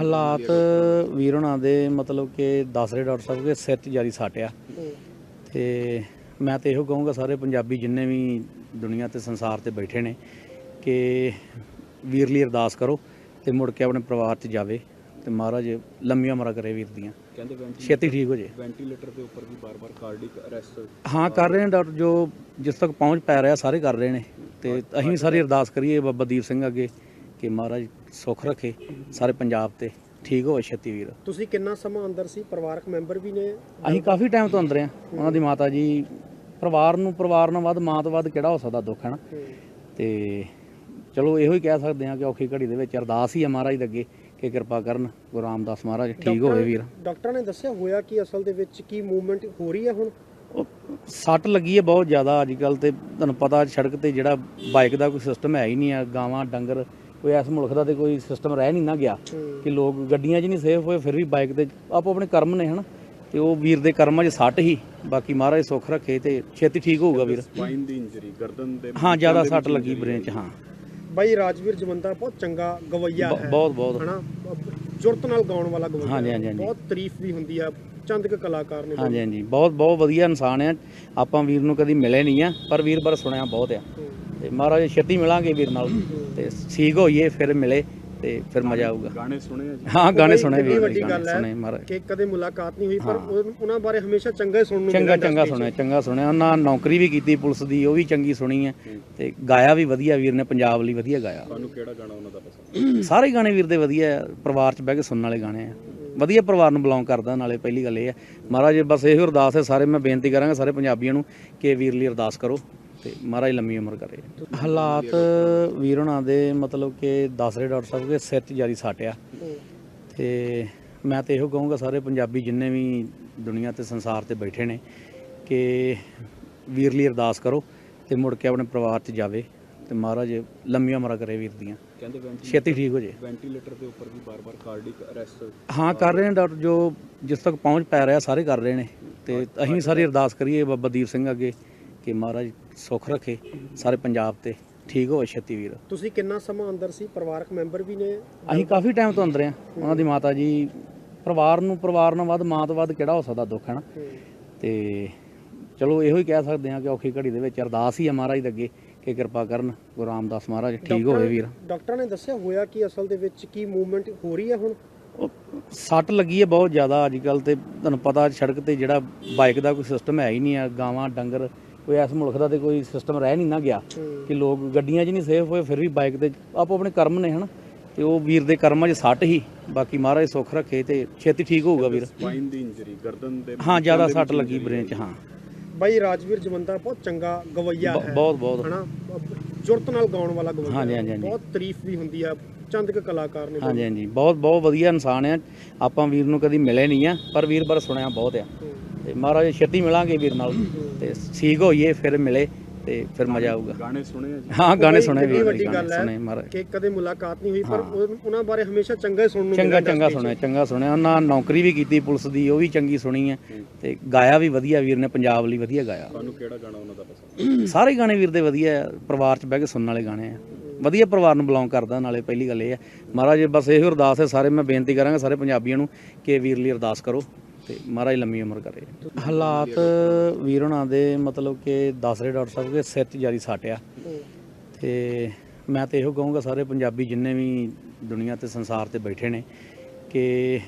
ਹਾਲਾਤ ਵੀਰ ਹੋਣਾ ਦੇ ਮਤਲਬ ਕਿ ਦੱਸ ਰਹੇ ਡਾਕਟਰ ਸਾਹਿਬ ਕਿ ਸਿਰ 'ਚ ਜ਼ਿਆਦਾ ਸੱਟ ਆ। ਤੇ ਮੈਂ ਤੇ ਇਹੋ ਕਹੂੰਗਾ ਸਾਰੇ ਪੰਜਾਬੀ ਜਿੰਨੇ ਵੀ ਦੁਨੀਆ ਤੇ ਸੰਸਾਰ ਤੇ ਬੈਠੇ ਨੇ ਕਿ ਵੀਰ ਲਈ ਅਰਦਾਸ ਕਰੋ ਤੇ ਮੁੜ ਕੇ ਆਪਣੇ ਪਰਿਵਾਰ 'ਚ ਜਾਵੇ ਤੇ ਮਹਾਰਾਜ ਲੰਮੀਆਂ ਉਮਰਾਂ ਕਰੇ ਵੀਰ ਦੀਆਂ। ਕਹਿੰਦੇ ਛੇਤੀ ਠੀਕ ਹੋ ਜੇ। ਵੈਂਟੀਲੇਟਰ ਦੇ ਉੱਪਰ ਵੀ ਬਾਰ-ਬਾਰ ਕਾਰਡਿਕ ਅਰੈਸਟ ਹਾਂ ਕਰ ਰਹੇ ਨੇ ਡਾਕਟਰ ਜੋ ਜਿਸ ਤੱਕ ਪਹੁੰਚ ਪੈ ਰਿਹਾ ਸਾਰੇ ਕਰ ਰਹੇ ਨੇ। ਤੇ ਅਸੀਂ ਵੀ ਸਾਰੀ ਅਰਦਾਸ ਕਰੀਏ ਬਾਬਾ ਦੀਪ ਸਿੰਘ ਅੱਗੇ। ਕਿ ਮਹਾਰਾਜ ਸੁੱਖ ਰੱਖੇ ਸਾਰੇ ਪੰਜਾਬ ਤੇ। ਠੀਕ ਹੋਵੇ ਛੇਤੀ ਵੀਰ। ਤੁਸੀਂ ਕਿੰਨਾ ਸਮਾਂ ਅੰਦਰ ਸੀ? ਪਰਿਵਾਰਕ ਮੈਂਬਰ ਵੀ ਨੇ? ਅਸੀਂ ਕਾਫੀ ਟਾਈਮ ਤੋਂ ਅੰਦਰ ਆ ਉਹਨਾਂ ਦੀ ਮਾਤਾ ਜੀ ਪਰਿਵਾਰ ਨੂੰ ਪਰਿਵਾਰ ਨਾਲ ਵੱਧ ਮਾਂ ਤੋਂ ਵੱਧ ਕਿਹੜਾ ਹੋ ਸਕਦਾ ਦੁੱਖ ਹੈ। ਨਾ ਤੇ ਚਲੋ ਇਹੋ ਹੀ ਕਹਿ ਸਕਦੇ ਆ ਕਿ ਔਖੀ ਘੜੀ ਦੇ ਵਿੱਚ ਅਰਦਾਸ ਹੀ ਆ ਮਹਾਰਾਜ ਦੇ ਅੱਗੇ ਕਿ ਕਿਰਪਾ ਕਰਨ ਗੁਰੂ ਰਾਮਦਾਸ ਮਹਾਰਾਜ ਠੀਕ ਹੋਵੇ ਵੀਰ। ਡਾਕਟਰਾਂ ਨੇ ਦੱਸਿਆ ਹੋਇਆ ਕਿ ਅਸਲ ਦੇ ਵਿੱਚ ਕੀ ਮੂਵਮੈਂਟ ਹੋ ਰਹੀ ਹੈ ਹੁਣ? ਸੱਟ ਲੱਗੀ ਹੈ ਬਹੁਤ ਜ਼ਿਆਦਾ। ਅੱਜ ਕੱਲ ਤੇ ਤੁਹਾਨੂੰ ਪਤਾ ਸੜਕ ਤੇ ਜਿਹੜਾ ਬਾਈਕ ਦਾ ਕੋਈ ਸਿਸਟਮ ਹੈ ਹੀ ਨਹੀਂ ਆ। ਗਾਵਾਂ ਡੰਗਰ ਕੋਈ ਇਸ ਮੁਲਕ ਦਾ ਤੇ ਕੋਈ ਸਿਸਟਮ ਰਹਿ ਨਹੀਂ ਨਾ ਗਿਆ ਕਿ ਲੋਕ ਗੱਡੀਆਂ 'ਚ ਨਹੀਂ ਸੇਫ ਹੋਏ ਫਿਰ ਵੀ ਬਾਈਕ ਤੇ ਆਪੋ ਆਪਣੇ ਕਰਮ ਨੇ ਹਨਾ? ਤੇ ਉਹ ਵੀਰ ਦੇ ਕਰਮਾਂ 'ਚ ਸੱਟ ਹੀ। ਬਾਕੀ ਮਹਾਰਾਜ ਸੁੱਖ ਰੱਖੇ ਤੇ ਛੇਤੀ ਠੀਕ ਹੋਊਗਾ ਵੀਰ। ਸਪਾਈਨ ਦੀ ਇੰਜਰੀ ਗਰਦਨ ਦੇ ਹਾਂ ਜ਼ਿਆਦਾ ਸੱਟ ਲੱਗੀ ਬ੍ਰੇਨ 'ਚ ਹਾਂ। ਬਾਈ ਰਾਜਵੀਰ ਜਵੰਦਾ ਬਹੁਤ ਚੰਗਾ ਗਵਈਆ ਹੈ ਬਹੁਤ ਬਹੁਤ। ਹਨਾ? ਜੁਰਤ ਨਾਲ ਗਾਉਣ ਵਾਲਾ ਗਵਈਆ ਹਾਂਜੀ, ਹੈ। ਬਹੁਤ ਤਾਰੀਫ ਵੀ ਹੁੰਦੀ ਆ ਚੰਦ ਕੁ ਕਲਾਕਾਰ ਨੇ ਹਾਂਜੀ ਹਾਂਜੀ। ਬਹੁਤ ਬਹੁਤ ਵਧੀਆ ਇਨਸਾਨ ਆ। ਆਪਾਂ ਵੀਰ ਨੂੰ ਕਦੀ ਮਿਲੇ ਨਹੀਂ ਆ ਪਰ ਵੀਰ ਬਾਰੇ ਸੁਣਿਆ ਬਹੁਤ ਆ। ਤੇ ਮਹਾਰਾਜ ਛੇਤੀ ਮਿਲਾਂਗੇ ਵੀਰ ਨਾਲ। ਤੇ ਠੀਕ ਹੋਈਏ ਫਿਰ ਮਿਲੇ ਤੇ ਫਿਰ ਮਜ਼ਾ ਆਊਗਾ। ਗਾਣੇ ਸੁਣੇ ਆ ਜੀ। ਹਾਂ ਗਾਣੇ ਸੁਣੇ ਵੀਰ ਵੱਡੀ ਗੱਲ ਹੈ ਸੁਣੇ ਮਹਾਰਾਜ। ਕਿ ਕਦੇ ਮੁਲਾਕਾਤ ਨਹੀਂ ਹੋਈ ਪਰ ਉਹ- ਉਹਨਾਂ ਬਾਰੇ ਹਮੇਸ਼ਾ ਚੰਗਾ ਹੀ ਸੁਣਨ ਨੂੰ ਚੰਗਾ ਮਿਲਿਆ ਚੰਗਾ। ਸੁਣਿਆ ਚੰਗਾ ਸੁਣਿਆ। ਉਹਨਾਂ ਨੌਕਰੀ ਵੀ ਕੀਤੀ ਪੁਲਿਸ ਦੀ ਉਹ ਵੀ ਚੰਗੀ ਸੁਣੀ ਹੈ। ਤੇ ਗਾਇਆ ਵੀ ਵਧੀਆ ਵੀਰ ਨੇ ਪੰਜਾਬ ਲਈ ਵਧੀਆ ਗਾਇਆ। ਤੁਹਾਨੂੰ ਕਿਹੜਾ ਗਾਣਾ ਉਹਨਾਂ ਦਾ ਪਸੰਦ? ਸਾਰੇ ਗਾਣੇ ਵੀਰ ਦੇ ਵਧੀਆ ਪਰਿਵਾਰ 'ਚ ਬਹਿ ਕੇ ਸੁਣਨ ਵਾਲੇ ਗਾਣੇ ਆ। ਵਧੀਆ ਪਰਿਵਾਰ ਨੂੰ ਬਿਲੋਂਗ ਕਰਦਾ ਨਾਲੇ ਪਹਿਲੀ ਗੱਲ ਇਹ ਹੈ ਮਹਾਰਾਜ ਬਸ ਇਹੋ ਅਰਦਾਸ ਹੈ ਸਾਰੇ ਮੈਂ ਬੇਨਤੀ ਕਰਾਂਗਾ ਸਾਰੇ ਪੰਜਾਬੀਆਂ ਨੂੰ ਕਿ ਵੀਰ ਲਈ ਅਰਦਾਸ ਕਰੋ। ਤੇ ਮਹਾਰਾਜ ਲੰਮੀ ਉਮਰ ਕਰੇ। ਹਾਲਾਤ ਵੀਰ ਹੋਣਾ ਦੇ ਮਤਲਬ ਕਿ ਦੱਸ ਰਹੇ ਡਾਕਟਰ ਸਾਹਿਬ ਕਿ ਸਿਰ 'ਚ ਜ਼ਿਆਦਾ ਸੱਟ ਆ। ਤੇ ਮੈਂ ਤੇ ਇਹੋ ਕਹੂੰਗਾ ਸਾਰੇ ਪੰਜਾਬੀ ਜਿੰਨੇ ਵੀ ਦੁਨੀਆ ਤੇ ਸੰਸਾਰ ਤੇ ਬੈਠੇ ਨੇ ਕਿ ਵੀਰ ਲਈ ਅਰਦਾਸ ਕਰੋ ਤੇ ਮੁੜ ਕੇ ਆਪਣੇ ਪਰਿਵਾਰ 'ਚ ਜਾਵੇ ਤੇ ਮਹਾਰਾਜ ਲੰਮੀਆਂ ਉਮਰਾਂ ਕਰੇ ਵੀਰ ਦੀਆਂ। ਕਹਿੰਦੇ ਛੇਤੀ ਠੀਕ ਹੋ ਜੇ। ਵੈਂਟੀਲੇਟਰ ਦੇ ਉੱਪਰ ਵੀ ਬਾਰ-ਬਾਰ ਕਾਰਡਿਕ ਅਰੈਸਟ ਹਾਂ ਕਰ ਰਹੇ ਨੇ ਡਾਕਟਰ ਜੋ ਜਿਸ ਤੱਕ ਪਹੁੰਚ ਪੈ ਰਿਹਾ ਸਾਰੇ ਕਰ ਰਹੇ ਨੇ। ਤੇ ਅਸੀਂ ਸਾਰੀ ਅਰਦਾਸ ਕਰੀਏ ਬਾਬਾ ਦੀਪ ਸਿੰਘ ਅੱਗੇ ਕਿ ਮਹਾਰਾਜ ਸੁੱਖ ਰੱਖੇ ਸਾਰੇ ਪੰਜਾਬ ਤੇ। ਠੀਕ ਹੋਵੇ ਛੇਤੀ ਵੀਰ। ਤੁਸੀਂ ਕਿੰਨਾ ਸਮਾਂ ਅੰਦਰ ਸੀ? ਪਰਿਵਾਰਕ ਮੈਂਬਰ ਵੀ ਨੇ? ਅਸੀਂ ਕਾਫੀ ਟਾਈਮ ਤੋਂ ਅੰਦਰ ਆ ਉਹਨਾਂ ਦੀ ਮਾਤਾ ਜੀ ਪਰਿਵਾਰ ਨੂੰ ਪਰਿਵਾਰ ਨਾਲ ਵੱਧ ਮਾਂ ਤੋਂ ਵੱਧ ਕਿਹੜਾ ਹੋ ਸਕਦਾ ਦੁੱਖ ਹੈ। ਨਾ ਤੇ ਚਲੋ ਇਹੋ ਹੀ ਕਹਿ ਸਕਦੇ ਆ ਕਿ ਔਖੀ ਘੜੀ ਦੇ ਵਿੱਚ ਅਰਦਾਸ ਹੀ ਆ ਮਹਾਰਾਜ ਦੇ ਅੱਗੇ ਕਿ ਕਿਰਪਾ ਕਰਨ ਗੁਰੂ ਰਾਮਦਾਸ ਮਹਾਰਾਜ ਠੀਕ ਹੋਵੇ ਵੀਰ। ਡਾਕਟਰਾਂ ਨੇ ਦੱਸਿਆ ਹੋਇਆ ਕਿ ਅਸਲ ਦੇ ਵਿੱਚ ਕੀ ਮੂਵਮੈਂਟ ਹੋ ਰਹੀ ਹੈ ਹੁਣ? ਸੱਟ ਲੱਗੀ ਹੈ ਬਹੁਤ ਜ਼ਿਆਦਾ। ਅੱਜ ਕੱਲ ਤੇ ਤੁਹਾਨੂੰ ਪਤਾ ਸੜਕ ਤੇ ਜਿਹੜਾ ਬਾਈਕ ਦਾ ਕੋਈ ਸਿਸਟਮ ਹੈ ਹੀ ਨਹੀਂ ਆ। ਗਾਵਾਂ ਡੰਗਰ ਕੋਈ ਇਸ ਮੁਲਕ ਦਾ ਤੇ ਕੋਈ ਸਿਸਟਮ ਰਹਿ ਨਹੀਂ ਨਾ ਗਿਆ ਕਿ ਲੋਕ ਗੱਡੀਆਂ 'ਚ ਨਹੀਂ ਸੇਫ ਹੋਏ ਫਿਰ ਵੀ ਬਾਈਕ ਤੇ ਆਪੋ ਆਪਣੇ ਕਰਮ ਨੇ ਹਨਾ। ਤੇ ਉਹ ਵੀਰ ਦੇ ਕਰਮਾਂ 'ਚ ਸੱਟ ਹੀ। ਬਾਕੀ ਮਹਾਰਾਜ ਸੁੱਖ ਰੱਖੇ ਤੇ ਛੇਤੀ ਠੀਕ ਹੋਊਗਾ ਵੀਰ। ਸਪਾਈਨ ਦੀ ਇੰਜਰੀ ਗਰਦਨ ਦੇ ਹਾਂ ਜ਼ਿਆਦਾ ਸੱਟ ਲੱਗੀ ਬ੍ਰੇਨ 'ਚ ਹਾਂ। ਬਾਈ ਰਾਜਵੀਰ ਜਵੰਦਾ ਬਹੁਤ ਚੰਗਾ ਗਵਈਆ ਹੈ। ਬਹੁਤ ਬਹੁਤ। ਹਨਾ ਜੁਰਤ ਨਾਲ ਗਾਉਣ ਵਾਲਾ ਗਵਈਆ। ਹਾਂਜੀ, ਹਾਂਜੀ। ਬਹੁਤ ਤਾਰੀਫ ਵੀ ਹੁੰਦੀ ਆ ਚੰਦ ਕੁ ਕਲਾਕਾਰ ਨੇ ਹਾਂਜੀ ਹਾਂਜੀ। ਬਹੁਤ ਬਹੁਤ ਵਧੀਆ ਇਨਸਾਨ ਆ। ਆਪਾਂ ਵੀਰ ਨੂੰ ਕਦੀ ਮਿਲੇ ਨਹੀਂ ਆ ਪਰ ਵੀਰ ਬਾਰੇ ਸੁਣਿਆ ਬਹੁਤ ਆ। ਤੇ ਮਹਾਰਾਜ ਛੇਤੀ ਮਿਲਾਂਗੇ ਵੀਰ ਨਾਲ। ਤੇ ਠੀਕ ਹੋਈਏ ਫਿਰ ਮਿਲੇ ਤੇ ਫਿਰ ਮਜ਼ਾ ਆਊਗਾ। ਗਾਣੇ ਸੁਣੇ ਆ ਜੀ। ਹਾਂ ਗਾਣੇ ਸੁਣੇ ਵੀਰ ਵੱਡੀ ਗੱਲ ਗਾਣੇ ਹੈ ਸੁਣੇ ਮਹਾਰਾਜ। ਕਿ ਕਦੇ ਮੁਲਾਕਾਤ ਨਹੀਂ ਹੋਈ ਪਰ ਉਹ- ਉਹਨਾਂ ਬਾਰੇ ਹਮੇਸ਼ਾ ਚੰਗਾ ਹੀ ਸੁਣਨ ਨੂੰ ਚੰਗਾ ਮਿਲਿਆ ਚੰਗਾ। ਸੁਣਿਆ ਚੰਗਾ ਸੁਣਿਆ। ਉਹਨਾਂ ਨੌਕਰੀ ਵੀ ਕੀਤੀ ਪੁਲਿਸ ਦੀ ਉਹ ਵੀ ਚੰਗੀ ਸੁਣੀ ਹੈ। ਤੇ ਗਾਇਆ ਵੀ ਵਧੀਆ ਵੀਰ ਨੇ ਪੰਜਾਬ ਲਈ ਵਧੀਆ ਗਾਇਆ। ਤੁਹਾਨੂੰ ਕਿਹੜਾ ਗਾਣਾ ਉਹਨਾਂ ਦਾ ਪਸੰਦ ਸਾਰੇ ਗਾਣੇ ਵੀਰ ਦੇ ਵਧੀਆ ਆ ਪਰਿਵਾਰ 'ਚ ਬਹਿ ਕੇ ਸੁਣਨ ਵਾਲੇ ਗਾਣੇ ਆ। ਵਧੀਆ ਪਰਿਵਾਰ ਨੂੰ ਬਿਲੋਂਗ ਕਰਦਾ ਨਾਲੇ ਪਹਿਲੀ ਗੱਲ ਇਹ ਹੈ ਮਹਾਰਾਜ ਬਸ ਇਹੋ ਅਰਦਾਸ ਹੈ ਸਾਰੇ ਮੈਂ ਬੇਨਤੀ ਕਰਾਂਗਾ ਸਾਰੇ ਪੰਜਾਬੀਆਂ ਨੂੰ ਕਿ ਵੀਰ ਲਈ ਅਰਦਾਸ ਕਰੋ। ਤੇ ਮਹਾਰਾਜ ਲੰਮੀ ਉਮਰ ਕਰੇ ਹਾਲਾਤ ਵੀਰ ਹੋਣਾ ਦੇ ਮਤਲਬ ਕਿ ਦੱਸ ਰਹੇ ਡਾਕਟਰ ਸਾਹਿਬ ਕਿ ਸਿਰ 'ਚ ਜ਼ਿਆਦਾ ਸੱਟ ਆ ਤੇ ਮੈਂ ਤੇ ਇਹੋ ਕਹੂੰਗਾ ਸਾਰੇ ਪੰਜਾਬੀ ਜਿੰਨੇ ਵੀ ਦੁਨੀਆ ਤੇ ਸੰਸਾਰ ਤੇ ਬੈਠੇ ਨੇ ਕਿ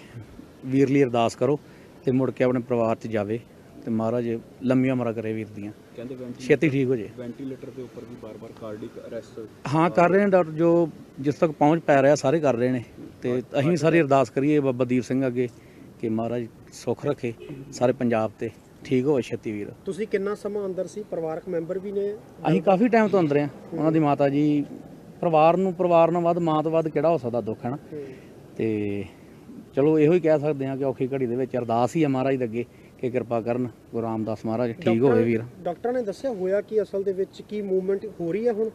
ਵੀਰ ਲਈ ਅਰਦਾਸ ਕਰੋ ਤੇ ਮੁੜ ਕੇ ਆਪਣੇ ਪਰਿਵਾਰ 'ਚ ਜਾਵੇ ਤੇ ਮਹਾਰਾਜ ਲੰਮੀਆਂ ਉਮਰਾਂ ਕਰੇ ਵੀਰ ਦੀਆਂ। ਕਹਿੰਦੇ ਛੇਤੀ ਠੀਕ ਹੋ ਜੇ। ਵੈਂਟੀਲੇਟਰ ਦੇ ਉੱਪਰ ਵੀ ਬਾਰ-ਬਾਰ ਕਾਰਡਿਕ ਅਰੈਸਟ ਹਾਂ ਕਰ ਰਹੇ ਨੇ ਡਾਕਟਰ ਜੋ ਜਿਸ ਤੱਕ ਪਹੁੰਚ ਪੈ ਰਿਹਾ ਸਾਰੇ ਕਰ ਰਹੇ ਨੇ। ਤੇ ਅਸੀਂ ਵੀ ਸਾਰੀ ਅਰਦਾਸ ਕਰੀਏ ਬਾਬਾ ਦੀਪ ਸਿੰਘ ਅੱਗੇ। ਕਿ ਮਹਾਰਾਜ ਸੁੱਖ ਰੱਖੇ ਸਾਰੇ ਪੰਜਾਬ ਤੇ। ਠੀਕ ਹੋਵੇ ਛੇਤੀ ਵੀਰ। ਤੁਸੀਂ ਕਿੰਨਾ ਸਮਾਂ ਅੰਦਰ ਸੀ? ਪਰਿਵਾਰਕ ਮੈਂਬਰ ਵੀ ਨੇ? ਅਸੀਂ ਕਾਫੀ ਟਾਈਮ ਤੋਂ ਅੰਦਰ ਆ ਉਹਨਾਂ ਦੀ ਮਾਤਾ ਜੀ ਪਰਿਵਾਰ ਨੂੰ ਪਰਿਵਾਰ ਨਾਲ ਵੱਧ ਮਾਂ ਤੋਂ ਵੱਧ ਕਿਹੜਾ ਹੋ ਸਕਦਾ ਦੁੱਖ ਹੈ। ਨਾ ਤੇ ਚਲੋ ਇਹੋ ਹੀ ਕਹਿ ਸਕਦੇ ਆ ਕਿ ਔਖੀ ਘੜੀ ਦੇ ਵਿੱਚ ਅਰਦਾਸ ਹੀ ਆ ਮਹਾਰਾਜ ਦੇ ਅੱਗੇ ਕਿ ਕਿਰਪਾ ਕਰਨ। ਗੁਰੂ ਰਾਮਦਾਸ ਮਹਾਰਾਜ ਠੀਕ ਹੋਵੇ ਵੀਰ। ਡਾਕਟਰਾਂ ਨੇ ਦੱਸਿਆ ਹੋਇਆ ਕਿ ਅਸਲ ਦੇ ਵਿੱਚ ਕੀ ਮੂਵਮੈਂਟ ਹੋ ਰਹੀ ਹੈ ਹੁਣ?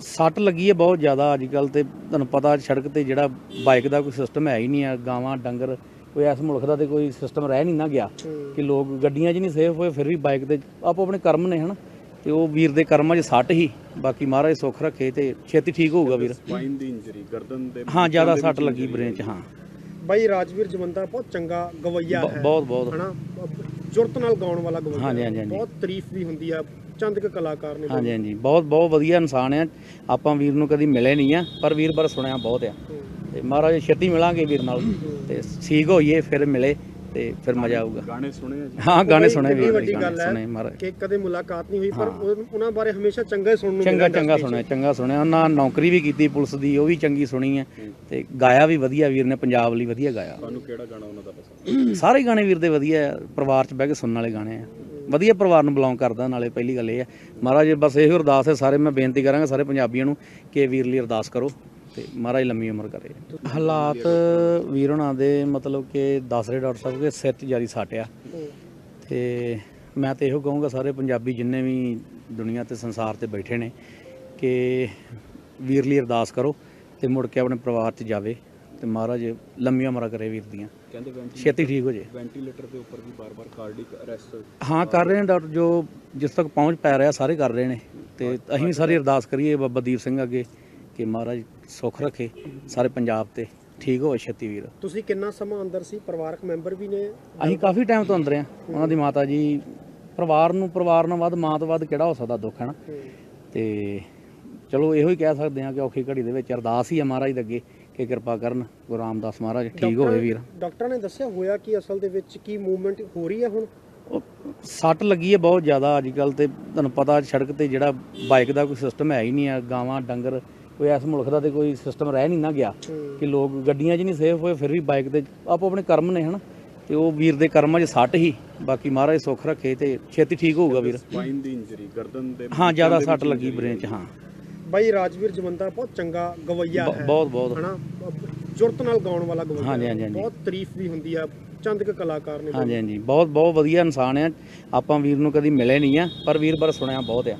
ਸੱਟ ਲੱਗੀ ਹੈ ਬਹੁਤ ਜ਼ਿਆਦਾ। ਅੱਜ ਕੱਲ ਤੇ ਤੁਹਾਨੂੰ ਪਤਾ ਸੜਕ ਤੇ ਜਿਹੜਾ ਬਾਈਕ ਦਾ ਕੋਈ ਸਿਸਟਮ ਹੈ ਹੀ ਨਹੀਂ ਆ। ਗਾਵਾਂ ਡੰਗਰ ਕੋਈ ਇਸ ਮੁਲਕ ਦਾ ਤੇ ਕੋਈ ਸਿਸਟਮ ਰਹਿ ਨਹੀਂ ਨਾ ਗਿਆ ਕਿ ਲੋਕ ਗੱਡੀਆਂ 'ਚ ਨਹੀਂ ਸੇਫ ਹੋਏ ਫਿਰ ਵੀ ਬਾਈਕ ਤੇ ਆਪੋ ਆਪਣੇ ਕਰਮ ਨੇ ਹਨਾ? ਤੇ ਉਹ ਵੀਰ ਦੇ ਕਰਮਾਂ 'ਚ ਸੱਟ ਹੀ। ਬਾਕੀ ਮਹਾਰਾਜ ਸੁੱਖ ਰੱਖੇ ਤੇ ਛੇਤੀ ਠੀਕ ਹੋਊਗਾ ਵੀਰ। ਸਪਾਈਨ ਦੀ ਇੰਜਰੀ ਗਰਦਨ ਦੇ ਹਾਂ ਜ਼ਿਆਦਾ ਸੱਟ ਲੱਗੀ ਬ੍ਰੇਨ 'ਚ ਹਾਂ। ਬਾਈ ਰਾਜਵੀਰ ਜਵੰਦਾ ਬਹੁਤ ਚੰਗਾ ਗਵਈਆ ਹੈ ਬਹੁਤ ਬਹੁਤ। ਹਨਾ? ਜੁਰਤ ਨਾਲ ਗਾਉਣ ਵਾਲਾ ਗਵਈਆ ਹੈ। ਹਾਂਜੀ, ਹਾਂਜੀ। ਬਹੁਤ ਤਾਰੀਫ ਵੀ ਹੁੰਦੀ ਆ ਚੰਦ ਕੁ ਕਲਾਕਾਰ ਨੇ ਹਾਂਜੀ ਹਾਂਜੀ। ਬਹੁਤ ਬਹੁਤ ਵਧੀਆ ਇਨਸਾਨ ਆ। ਆਪਾਂ ਵੀਰ ਨੂੰ ਕਦੀ ਮਿਲੇ ਨਹੀਂ ਆ ਪਰ ਵੀਰ ਬਾਰੇ ਸੁਣਿਆ ਬਹੁਤ ਆ। ਤੇ ਮਹਾਰਾਜ ਛੇਤੀ ਮਿਲਾਂਗੇ ਵੀਰ ਨਾਲ। ਤੇ ਠੀਕ ਹੋਈਏ ਫਿਰ ਮਿਲੇ ਤੇ ਫਿਰ ਮਜ਼ਾ ਆਊਗਾ। ਗਾਣੇ ਸੁਣੇ ਆ ਜੀ। ਹਾਂ ਗਾਣੇ ਸੁਣੇ ਵੀਰ ਵੱਡੀ ਗੱਲ ਹੈ ਸੁਣੇ ਮਹਾਰਾਜ। ਕਿ ਕਦੇ ਮੁਲਾਕਾਤ ਨਹੀਂ ਹੋਈ ਪਰ ਉਹ- ਉਹਨਾਂ ਬਾਰੇ ਹਮੇਸ਼ਾ ਚੰਗਾ ਹੀ ਸੁਣਨ ਨੂੰ ਚੰਗਾ ਚੰਗਾ। ਸੁਣਿਆ ਚੰਗਾ ਸੁਣਿਆ। ਉਹਨਾਂ ਨੌਕਰੀ ਵੀ ਕੀਤੀ ਪੁਲਿਸ ਦੀ ਉਹ ਵੀ ਚੰਗੀ ਸੁਣੀ ਹੈ। ਤੇ ਗਾਇਆ ਵੀ ਵਧੀਆ ਵੀਰ ਨੇ ਪੰਜਾਬ ਲਈ ਵਧੀਆ ਗਾਇਆ। ਤੁਹਾਨੂੰ ਕਿਹੜਾ ਗਾਣਾ ਉਹਨਾਂ ਦਾ ਪਸੰਦ? ਸਾਰੇ ਗਾਣੇ ਵੀਰ ਦੇ ਵਧੀਆ ਪਰਿਵਾਰ 'ਚ ਬਹਿ ਕੇ ਸੁਣਨ ਵਾਲੇ ਗਾਣੇ ਆ। ਵਧੀਆ ਪਰਿਵਾਰ ਨੂੰ ਬਿਲੋਂਗ ਕਰਦਾ ਨਾਲੇ ਪਹਿਲੀ ਗੱਲ ਇਹ ਆ ਮਹਾਰਾਜ ਬਸ ਇਹੋ ਅਰਦਾਸ ਹੈ ਸਾਰੇ ਮੈਂ ਬੇਨਤੀ ਕਰਾਂਗਾ ਸਾਰੇ ਪੰਜਾਬੀਆਂ ਨੂੰ ਕਿ ਵੀਰ ਲਈ ਅਰਦਾਸ ਕਰੋ। ਤੇ ਮਹਾਰਾਜ ਲੰਮੀ ਉਮਰ ਕਰੇ। ਹਾਲਾਤ ਵੀਰ ਹੋਣਾ ਦੇ ਮਤਲਬ ਕਿ ਦੱਸ ਰਹੇ ਡਾਕਟਰ ਸਾਹਿਬ ਕਿ ਸਿਰ 'ਚ ਜ਼ਿਆਦਾ ਸੱਟ ਆ। ਹੂੰ। ਤੇ ਮੈਂ ਤੇ ਇਹੋ ਕਹੂੰਗਾ ਸਾਰੇ ਪੰਜਾਬੀ ਜਿੰਨੇ ਵੀ ਦੁਨੀਆ ਤੇ ਸੰਸਾਰ ਤੇ ਬੈਠੇ ਨੇ ਕਿ ਵੀਰ ਲਈ ਅਰਦਾਸ ਕਰੋ ਤੇ ਮੁੜ ਕੇ ਆਪਣੇ ਪਰਿਵਾਰ 'ਚ ਜਾਵੇ ਤੇ ਮਹਾਰਾਜ ਲੰਮੀਆਂ ਉਮਰਾਂ ਕਰੇ ਵੀਰ ਦੀਆਂ। ਕਹਿੰਦੇ ਛੇਤੀ ਠੀਕ ਹੋ ਜੇ। ਵੈਂਟੀਲੇਟਰ ਦੇ ਉੱਪਰ ਵੀ ਬਾਰ-ਬਾਰ ਕਾਰਡਿਕ ਅਰੈਸਟ ਹਾਂ ਕਰ ਰਹੇ ਨੇ ਡਾਕਟਰ ਜੋ ਜਿਸ ਤੱਕ ਪਹੁੰਚ ਪੈ ਰਿਹਾ ਸਾਰੇ ਕਰ ਰਹੇ ਨੇ। ਤੇ ਅਸੀਂ ਵੀ ਸਾਰੀ ਅਰਦਾਸ ਕਰੀਏ ਬਾਬਾ ਦੀਪ ਸਿੰਘ ਅੱਗੇ। ਕਿ ਮਹਾਰਾਜ ਸੁੱਖ ਰੱਖੇ ਸਾਰੇ ਪੰਜਾਬ ਤੇ। ਠੀਕ ਹੋਵੇ ਛੇਤੀ ਵੀਰ। ਤੁਸੀਂ ਕਿੰਨਾ ਸਮਾਂ ਅੰਦਰ ਸੀ? ਪਰਿਵਾਰਕ ਮੈਂਬਰ ਵੀ ਨੇ? ਅਸੀਂ ਕਾਫੀ ਟਾਈਮ ਤੋਂ ਅੰਦਰ ਆ ਉਹਨਾਂ ਦੀ ਮਾਤਾ ਜੀ ਪਰਿਵਾਰ ਨੂੰ ਪਰਿਵਾਰ ਨਾਲ ਵੱਧ ਮਾਂ ਤੋਂ ਵੱਧ ਕਿਹੜਾ ਹੋ ਸਕਦਾ ਦੁੱਖ ਹੈ ਨਾ ਹੂੰ। ਤੇ ਚਲੋ ਇਹੋ ਹੀ ਕਹਿ ਸਕਦੇ ਹਾਂ ਕਿ ਔਖੀ ਘੜੀ ਦੇ ਵਿੱਚ ਅਰਦਾਸ ਹੀ ਆ ਮਹਾਰਾਜ ਦੇ ਅੱਗੇ ਕਿ ਕਿਰਪਾ ਕਰਨ ਗੁਰੂ ਰਾਮਦਾਸ ਮਹਾਰਾਜ ਠੀਕ ਹੋਵੇ ਵੀਰ। ਡਾਕਟਰਾਂ ਨੇ ਦੱਸਿਆ ਹੋਇਆ ਕਿ ਅਸਲ ਦੇ ਵਿੱਚ ਕੀ ਮੂਵਮੈਂਟ ਹੋ ਰਹੀ ਹੈ ਹੁਣ? ਸੱਟ ਲੱਗੀ ਹੈ ਬਹੁਤ ਜ਼ਿਆਦਾ। ਅੱਜ ਕੱਲ ਤੇ ਤੁਹਾਨੂੰ ਪਤਾ ਸੜਕ ਤੇ ਜਿਹੜਾ ਬਾਈਕ ਦਾ ਕੋਈ ਸਿਸਟਮ ਹੈ ਹੀ ਨਹੀਂ ਆ। ਗਾਵਾਂ ਡੰਗਰ ਕੋਈ ਇਸ ਮੁਲਕ ਦਾ ਤੇ ਕੋਈ ਸਿਸਟਮ ਰਹਿ ਨਹੀਂ ਨਾ ਗਿਆ। ਕਿ ਲੋਕ ਗੱਡੀਆਂ 'ਚ ਨਹੀਂ ਸੇਫ ਹੋਏ ਫਿਰ ਵੀ ਬਾਈਕ ਤੇ ਆਪੋ ਆਪਣੇ ਕਰਮ ਨੇ ਹਨਾ। ਤੇ ਉਹ ਵੀਰ ਦੇ ਕਰਮਾਂ 'ਚ ਸੱਟ ਹੀ। ਬਾਕੀ ਮਹਾਰਾਜ ਸੁੱਖ ਰੱਖੇ ਤੇ ਛੇਤੀ ਠੀਕ ਹੋਊਗਾ ਵੀਰ। ਸਪਾਈਨ ਦੀ ਇੰਜਰੀ ਗਰਦਨ ਦੇ ਹਾਂ ਜ਼ਿਆਦਾ ਸੱਟ ਲੱਗੀ ਬ੍ਰੇਨ 'ਚ ਹਾਂ। ਬਾਈ ਰਾਜਵੀਰ ਜਵੰਦਾ ਬਹੁਤ ਚੰਗਾ ਗਵਈਆ ਹੈ ਬਹੁਤ ਬਹੁਤ। ਹਨਾ। ਜੁਰਤ ਨਾਲ ਗਾਉਣ ਵਾਲਾ ਗਵਈਆ ਹਾਂਜੀ। ਬਹੁਤ ਤਾਰੀਫ ਵੀ ਹੁੰਦੀ ਆ ਚੰਦ ਕੁ ਕਲਾਕਾਰ ਨੇ ਹਾਂਜੀ ਹਾਂਜੀ। ਬਹੁਤ ਬਹੁਤ ਵਧੀਆ ਇਨਸਾਨ ਆ। ਆਪਾਂ ਵੀਰ ਨੂੰ ਕਦੀ ਮਿਲੇ ਨਹੀਂ ਆ ਪਰ ਵੀਰ ਬਾਰੇ ਸੁਣਿਆ ਬਹੁਤ ਆ।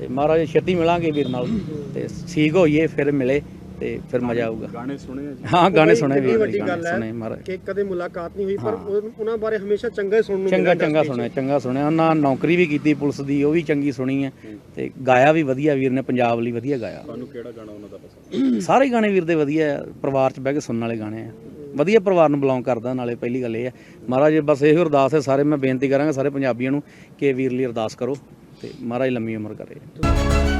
ਤੇ ਮਹਾਰਾਜ ਛੇਤੀ ਮਿਲਾਂਗੇ ਵੀਰ ਨਾਲ ਤੇ ਠੀਕ ਹੋਈਏ ਫਿਰ ਮਿਲੇ ਤੇ ਫਿਰ ਮਜ਼ਾ ਆਊਗਾ। ਗਾਣੇ ਸੁਣੇ ਆ ਜੀ। ਹਾਂ ਗਾਣੇ ਸੁਣੇ ਵੀਰ ਵੱਡੀ ਗੱਲ ਹੈ ਸੁਣੇ ਮਹਾਰਾਜ। ਕਿ ਕਦੇ ਮੁਲਾਕਾਤ ਨਹੀਂ ਹੋਈ ਪਰ ਉਹ- ਉਹਨਾਂ ਬਾਰੇ ਹਮੇਸ਼ਾ ਚੰਗਾ ਹੀ ਸੁਣਨ ਨੂੰ ਚੰਗਾ। ਸੁਣਿਆ ਚੰਗਾ ਸੁਣਿਆ। ਉਹਨਾਂ ਨੌਕਰੀ ਵੀ ਕੀਤੀ ਪੁਲਿਸ ਦੀ ਉਹ ਵੀ ਚੰਗੀ ਸੁਣੀ ਹੈ ਤੇ ਗਾਇਆ ਵੀ ਵਧੀਆ ਵੀਰ ਨੇ ਪੰਜਾਬ ਲਈ ਵਧੀਆ ਗਾਇਆ। ਤੁਹਾਨੂੰ ਕਿਹੜਾ ਗਾਣਾ ਉਹਨਾਂ ਦਾ ਪਸੰਦ? ਸਾਰੇ ਗਾਣੇ ਵੀਰ ਦੇ ਵਧੀਆ ਆ ਪਰਿਵਾਰ 'ਚ ਬਹਿ ਕੇ ਸੁਣਨ ਵਾਲੇ ਗਾਣੇ ਆ। ਵਧੀਆ ਪਰਿਵਾਰ ਨੂੰ ਬਿਲੋਂਗ ਕਰਦਾ ਨਾਲੇ ਪਹਿਲੀ ਗੱਲ ਇਹ ਆ। ਮਹਾਰਾਜ ਬਸ ਇਹੋ ਅਰਦਾਸ ਹੈ ਸਾਰੇ ਮੈਂ ਬੇਨਤੀ ਕਰਾਂਗਾ ਸਾਰੇ ਪੰਜਾਬੀਆਂ ਨੂੰ ਕਿ ਵੀਰ ਲਈ ਅਰਦਾਸ ਕਰੋ। ਤੇ ਮਹਾਰਾਜ ਲੰਮੀ ਉਮਰ ਕਰੇ।